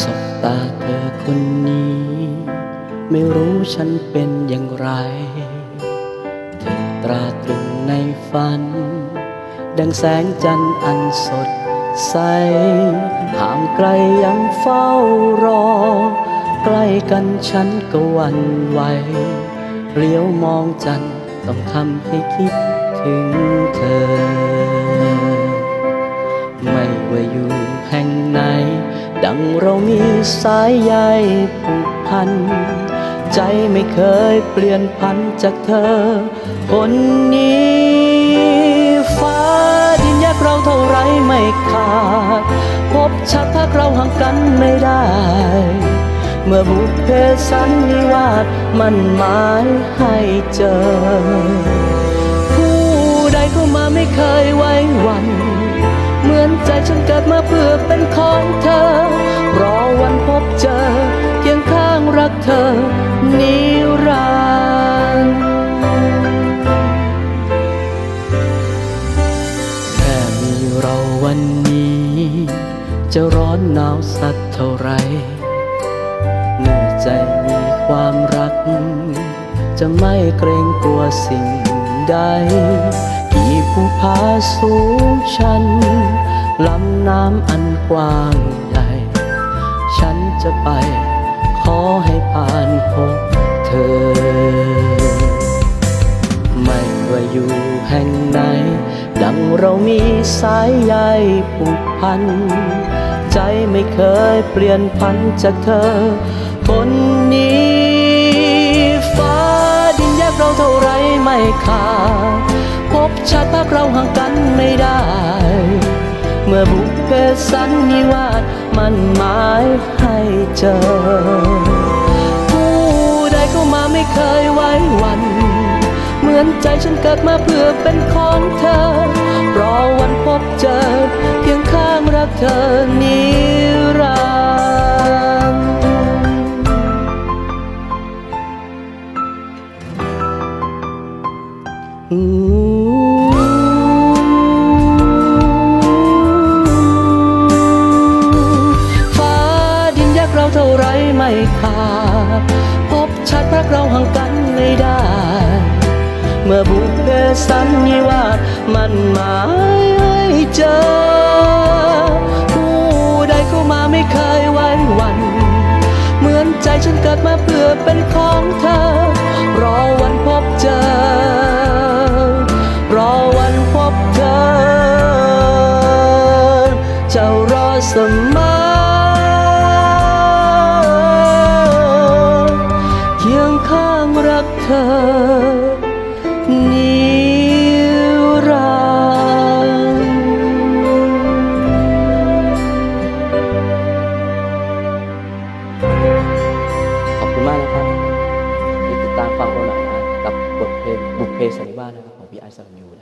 สบตาเธอคนนี้ ไม่รู้ฉันเป็นอย่างไร เธอตราตรึงในฝัน ดังแสงจันทร์อันสดใสห่างไกลยังเฝ้ารอ ใกล้กันฉันก็วันไหวเลี้ยวมองจันทร์ต้องทำให้คิดถึงเธอ ไม่ว่าอยู่แห่งไหน ดังเรามีสายใยผูกพัน ใจไม่เคยเปลี่ยนพันจากเธอ คนนี้ฟ้าดินแยกเราเท่าไรไม่ขาด พบชัดถ้าเราห่างกันไม่ได้ เมื่อบุพเพสันนิวาสมันหมายให้เจอ ผู้ใดเข้ามาไม่เคยไว้วัน เหมือนใจฉันเกิดมาเพื่อเป็นของเธอ หนาวสักเท่าไรเมื่อใจมีความรัก จะไม่เกรงกลัวสิ่งใด กี่ภูผาสูงชันลำน้ำอันกว้างใหญ่ ฉันจะไปขอให้ผ่านพบเธอ ไม่ว่าอยู่แห่งไหน ดังเรามีสายใยผูกพัน ใจไม่เคยเปลี่ยนพันจากเธอ คนนี้ ฟ้าดินแยกเราเท่าไรไม่ขาดพบชาติพักเราห่างกันไม่ได้ เมื่อบุพเพสันนิวาสมันหมายให้เจอ ผู้ใดเข้ามาไม่เคยไว้วัน เหมือนใจฉันเกิดมาเพื่อเป็นของเธอรอวันพบเจอเพียงข้างรักเธอนิ ฟ้าดินแยกเราเท่าไรไม่ขาดพบชาติรักเราห่างกันไม่ได้ เมื่อบุพเพสันนิวาสมันหมายให้เจอ ผู้ใดเข้ามาไม่เคยไว้วัน เหมือนใจฉันเกิดมาเพื่อเป็นของเธอ สมาเคียงข้างรักเธอนิรันขอบคุณมากนะครับที่ติดตามฟังเราหน่อยนะกับบทเพลงบุพเพสันนิวาสนะครับของพี่ไอซ์สันยูนะ